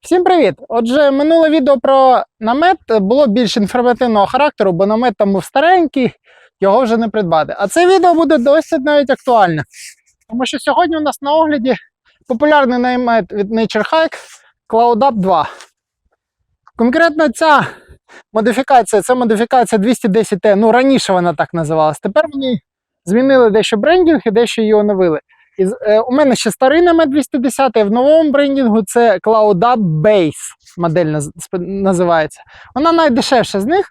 Всім привіт! Отже, минуле відео про намет було більш інформативного характеру, бо намет там був старенький, його вже не придбати. А це відео буде досить навіть актуальне. Тому що сьогодні у нас на огляді популярний намет від Nature Hike CloudUp 2. Конкретно ця модифікація, це модифікація 210T, ну раніше вона так називалась. Тепер вони змінили дещо брендінг і дещо її оновили. Е, у мене ще старий намет 210, а в новому брендінгу це CloudUp Base модель називається. Вона найдешевша з них,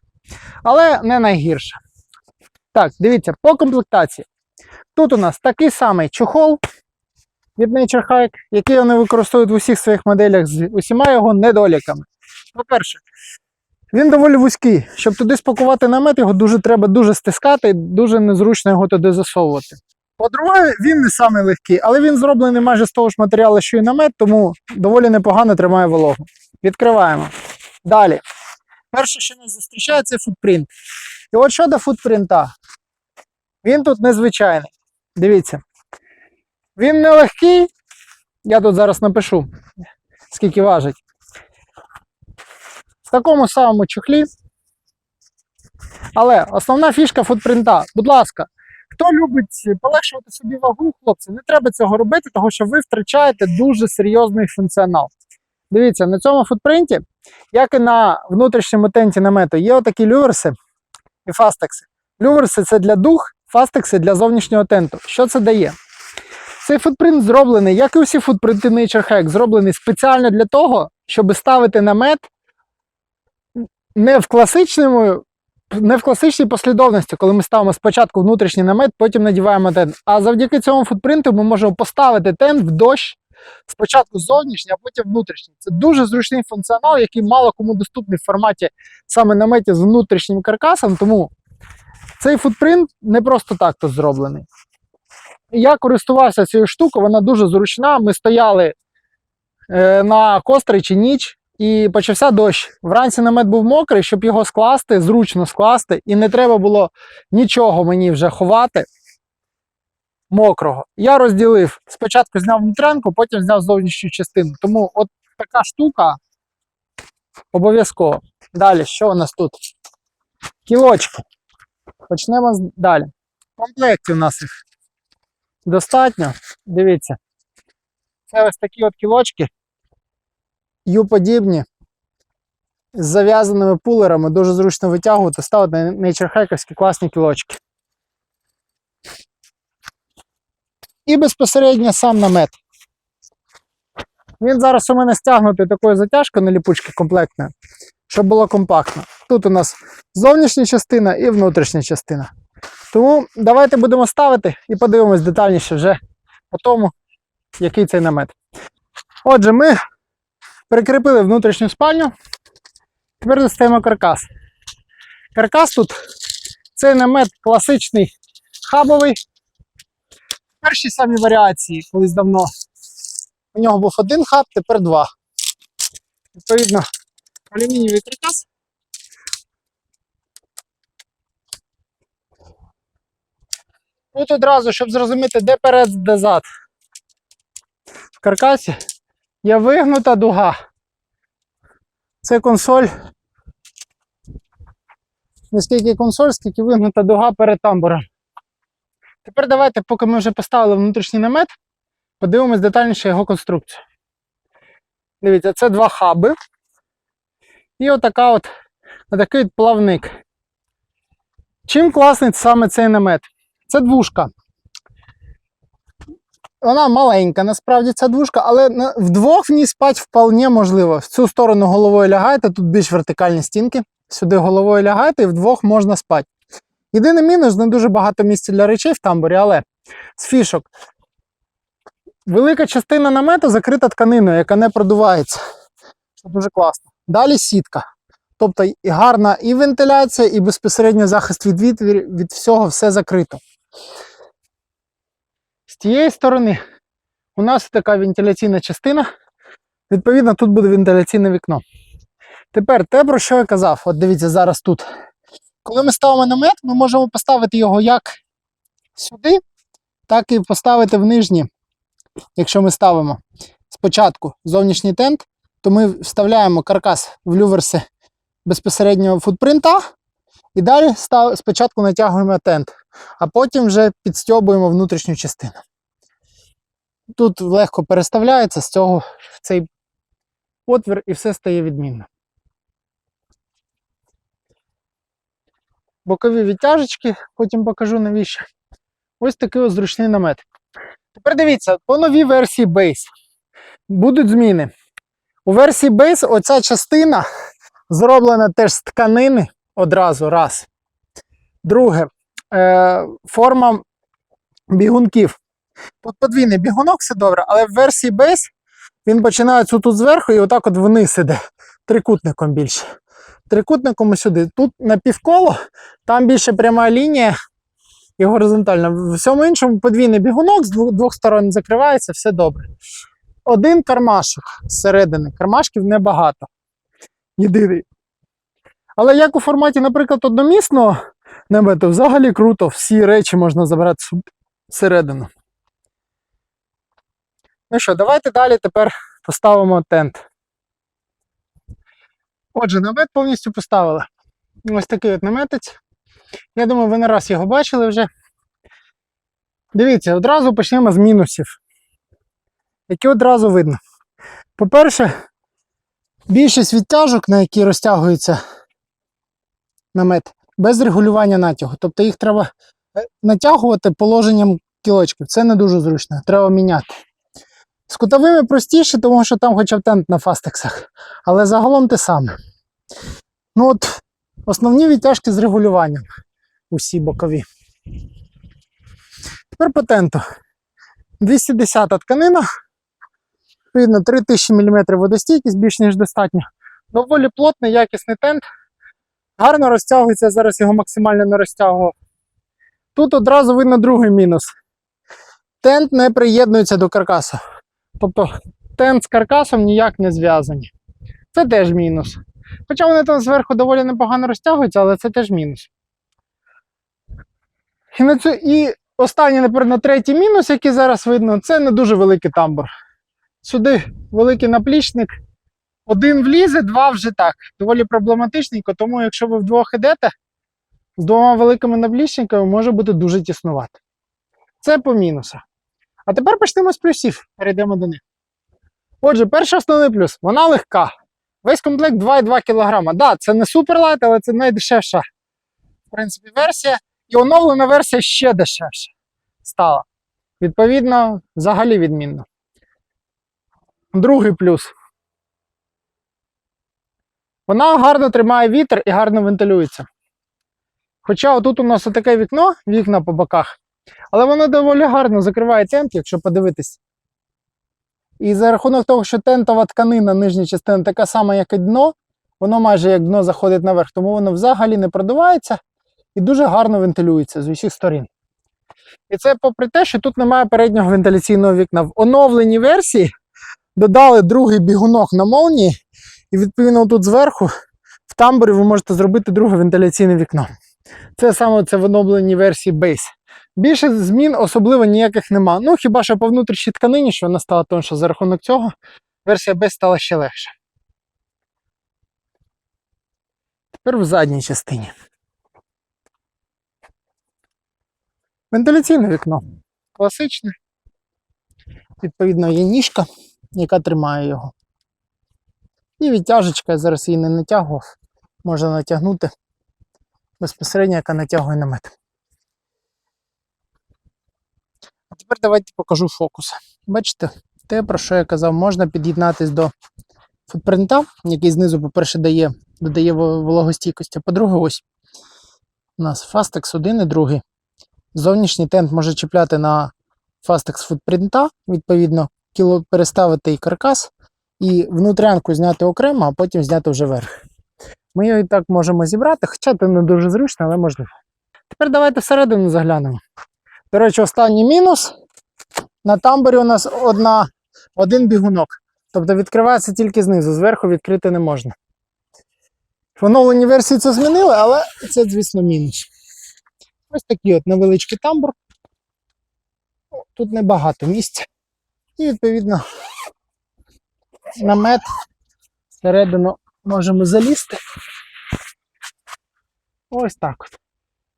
але не найгірша. Так, дивіться, по комплектації. Тут у нас такий самий чохол від Nature Hike, який вони використовують в усіх своїх моделях з усіма його недоліками. По-перше, він доволі вузький. Щоб туди спакувати намет, його дуже треба дуже стискати, і дуже незручно його туди засовувати. По-друге, він не самий легкий, але він зроблений майже з того ж матеріалу, що і намет, тому доволі непогано тримає вологу. Відкриваємо. Далі. Перше, що нас зустрічає, це футпринт. І от щодо футпринта, він тут незвичайний. Дивіться. Він не легкий. Я тут зараз напишу, скільки важить. В такому самому чохлі. Але основна фішка футпринта. Будь ласка, хто любить полегшувати собі вагу, хлопці, не треба цього робити, тому що ви втрачаєте дуже серйозний функціонал. Дивіться, на цьому футпринті, як і на внутрішньому тенті намету, є отакі люверси і фастекси. Люверси це для дух, фастекси для зовнішнього тенту. Що це дає? Цей футпринт зроблений, як і усі футпринти Nature Hack, зроблений спеціально для того, щоб ставити намет не в класичному не в класичній послідовності, коли ми ставимо спочатку внутрішній намет, потім надіваємо тент. А завдяки цьому футпринту ми можемо поставити тент в дощ спочатку зовнішній, а потім внутрішній. Це дуже зручний функціонал, який мало кому доступний в форматі саме наметі з внутрішнім каркасом. Тому цей футпринт не просто так тут зроблений. Я користувався цією штукою, вона дуже зручна. Ми стояли е, на костричі ніч. І почався дощ. Вранці намет був мокрий, щоб його скласти, зручно скласти, і не треба було нічого мені вже ховати мокрого. Я розділив. Спочатку зняв внутрянку, потім зняв зовнішню частину. Тому от така штука обов'язково. Далі, що у нас тут? Кілочки. Почнемо з- далі. В комплекті у нас їх достатньо. Дивіться. Це ось такі от кілочки. Ю-подібні з зав'язаними пулерами дуже зручно витягувати, ставити на нейчерхековські класні кілочки. І безпосередньо сам намет. Він зараз у мене стягнутий такою затяжкою на ліпучки комплектною, щоб було компактно. Тут у нас зовнішня частина і внутрішня частина. Тому давайте будемо ставити і подивимось детальніше вже по тому, який цей намет. Отже, ми Прикріпили внутрішню спальню. Тепер достаємо каркас. Каркас тут цей намет класичний хабовий. Перші самі варіації колись давно. У нього був один хаб, тепер два. Відповідно, алюмінієвий каркас. Тут одразу, щоб зрозуміти, де перед, де зад. В каркасі є вигнута дуга. Це консоль. Не скільки консоль, скільки вигнута дуга перед тамбуром. Тепер давайте, поки ми вже поставили внутрішній намет, подивимось детальніше його конструкцію. Дивіться, це два хаби. І отака от, отакий от плавник. Чим класний саме цей намет? Це двушка. Вона маленька, насправді ця двушка, але вдвох в ній спати вполне можливо. В цю сторону головою лягаєте, тут більш вертикальні стінки. Сюди головою лягаєте і вдвох можна спати. Єдиний мінус, не дуже багато місця для речей в тамбурі, але з фішок. Велика частина намету закрита тканиною, яка не продувається. Що дуже класно. Далі сітка. Тобто і гарна і вентиляція, і безпосередньо захист від вітру, від всього все закрито. З тієї сторони у нас така вентиляційна частина. Відповідно, тут буде вентиляційне вікно. Тепер те, про що я казав, от дивіться зараз тут. Коли ми ставимо намет, ми можемо поставити його як сюди, так і поставити в нижні, якщо ми ставимо спочатку зовнішній тент, то ми вставляємо каркас в люверси безпосереднього футпринта і далі спочатку натягуємо тент, а потім вже підстьобуємо внутрішню частину. Тут легко переставляється з цього в цей отвір і все стає відмінно. Бокові відтяжечки, потім покажу навіщо. Ось такий ось зручний намет. Тепер дивіться, по новій версії Base будуть зміни. У версії Base оця частина зроблена теж з тканини одразу раз. Друге, е, форма бігунків. Тут подвійний бігунок, все добре, але в версії Base він починається тут зверху і отак от вниз іде. Трикутником більше. Трикутником сюди. Тут на півколо, там більше пряма лінія і горизонтальна. В всьому іншому подвійний бігунок з двох сторон закривається, все добре. Один кармашок зсередини. Кармашків небагато. Єдиний. Але як у форматі, наприклад, одномісного намету, взагалі круто, всі речі можна забрати всередину. Ну що, давайте далі тепер поставимо тент. Отже, намет повністю поставили. Ось такий от наметець. Я думаю, ви не раз його бачили вже. Дивіться, одразу почнемо з мінусів, які одразу видно. По-перше, більшість відтяжок, на які розтягується намет, без регулювання натягу. Тобто їх треба е, натягувати положенням кілочків. Це не дуже зручно, треба міняти. З кутовими простіше, тому що там хоча б тент на фастексах. Але загалом те саме. Ну от, основні відтяжки з регулюванням. Усі бокові. Тепер по тенту. 210 тканина. Видно, 3000 мм водостійкість, більш ніж достатньо. Доволі плотний, якісний тент. Гарно розтягується, зараз його максимально не розтягував. Тут одразу видно другий мінус. Тент не приєднується до каркасу. Тобто тент з каркасом ніяк не зв'язані. Це теж мінус. Хоча вони там зверху доволі непогано розтягуються, але це теж мінус. І, на цю, і останній, наприклад, третій мінус, який зараз видно, це не дуже великий тамбур. Сюди великий наплічник. Один влізе, два вже так. Доволі проблематичненько, тому якщо ви вдвох ідете, з двома великими наплічниками може бути дуже тіснувати. Це по мінусах. А тепер почнемо з плюсів, перейдемо до них. Отже, перший основний плюс вона легка. Весь комплект 2,2 кг. Так, да, це не суперлайт, але це найдешевша, в принципі, версія. І оновлена версія ще дешевша стала. Відповідно, взагалі відмінно. Другий плюс. Вона гарно тримає вітер і гарно вентилюється. Хоча отут у нас таке вікно, вікна по боках, але воно доволі гарно закриває тент, якщо подивитись. І за рахунок того, що тентова тканина, нижня частина така сама, як і дно, воно майже як дно заходить наверх, тому воно взагалі не продувається і дуже гарно вентилюється з усіх сторін. І це попри те, що тут немає переднього вентиляційного вікна. В оновленій версії додали другий бігунок на молнії, і відповідно тут зверху в тамбурі ви можете зробити друге вентиляційне вікно. Це саме це в оновленій версії Base. Більше змін особливо ніяких нема. Ну хіба що по внутрішній тканині, що вона стала тонша за рахунок цього, версія Base стала ще легше. Тепер в задній частині. Вентиляційне вікно. Класичне. Відповідно, є ніжка, яка тримає його. І відтяжечка, я зараз її не натягував. Можна натягнути безпосередньо, яка натягує намет. А тепер давайте покажу фокус. Бачите, те, про що я казав, можна під'єднатись до футпринта, який знизу, по-перше, дає, додає вологостійкості, а по-друге, ось у нас Fastex 1 і 2. Зовнішній тент може чіпляти на Fastex футпринта, відповідно, кіло переставити і каркас, і внутрянку зняти окремо, а потім зняти вже верх. Ми його і так можемо зібрати, хоча це не дуже зручно, але можливо. Тепер давайте всередину заглянемо. До речі, останній мінус. На тамбурі у нас одна, один бігунок. Тобто відкривається тільки знизу, зверху відкрити не можна. В оновленій версії це змінили, але це, звісно, мінус. Ось такий от невеличкий тамбур. Тут небагато місця. І, відповідно, намет Всередину можемо залізти. Ось так от.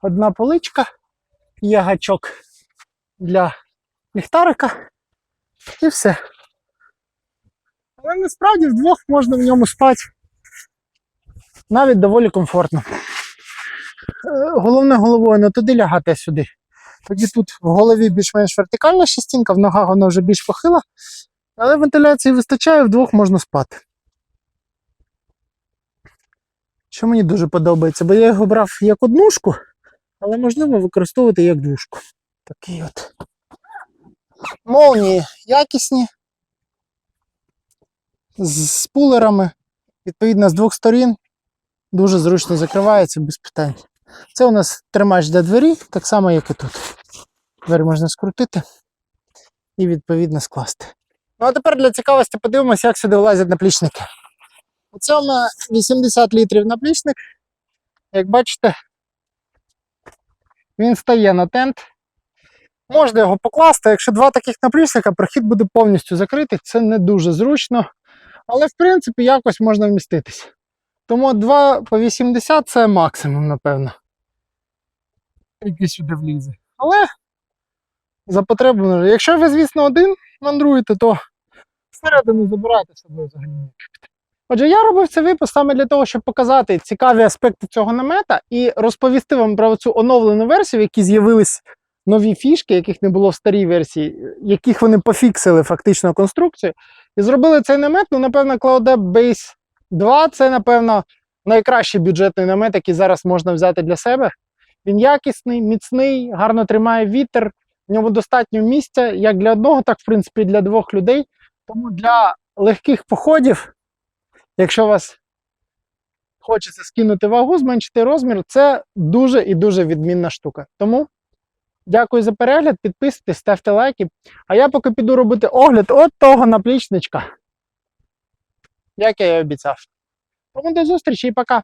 Одна поличка, є гачок для ліхтарика і все. Але насправді вдвох можна в ньому спати навіть доволі комфортно. Е, Головне головою не туди лягати а сюди. Тоді тут в голові більш-менш вертикальна частинка, в ногах вона вже більш похила, але вентиляції вистачає, вдвох можна спати. Що мені дуже подобається, бо я його брав як однушку, але можливо використовувати як двушку. Такий от. Молнії якісні. З спулерами. Відповідно, з двох сторін. Дуже зручно закривається без питань. Це у нас тримач для двері, так само, як і тут. Двері можна скрутити і відповідно скласти. Ну а тепер для цікавості подивимося, як сюди влазять наплічники. У мене 80 літрів наплічник. Як бачите, він стає на тент. Можна його покласти. Якщо два таких наплічника, прохід буде повністю закритий. Це не дуже зручно. Але в принципі якось можна вміститись. Тому 2 по 80 це максимум, напевно. Який сюди влізе. Але за потребу, якщо ви, звісно, один мандруєте, то всередину забирайте собою взагалі. Отже, я робив цей випуск саме для того, щоб показати цікаві аспекти цього намета і розповісти вам про цю оновлену версію, в якій з'явились нові фішки, яких не було в старій версії, яких вони пофіксили фактично конструкцію. І зробили цей намет, ну, напевно, CloudApp Base 2 це, напевно, найкращий бюджетний намет, який зараз можна взяти для себе. Він якісний, міцний, гарно тримає вітер, в ньому достатньо місця як для одного, так в принципі для двох людей. Тому для легких походів, якщо вас хочеться скинути вагу, зменшити розмір, це дуже і дуже відмінна штука. Тому дякую за перегляд, підписуйтесь, ставте лайки. А я поки піду робити огляд от того наплічничка, як я і обіцяв. Тому до зустрічі і пока.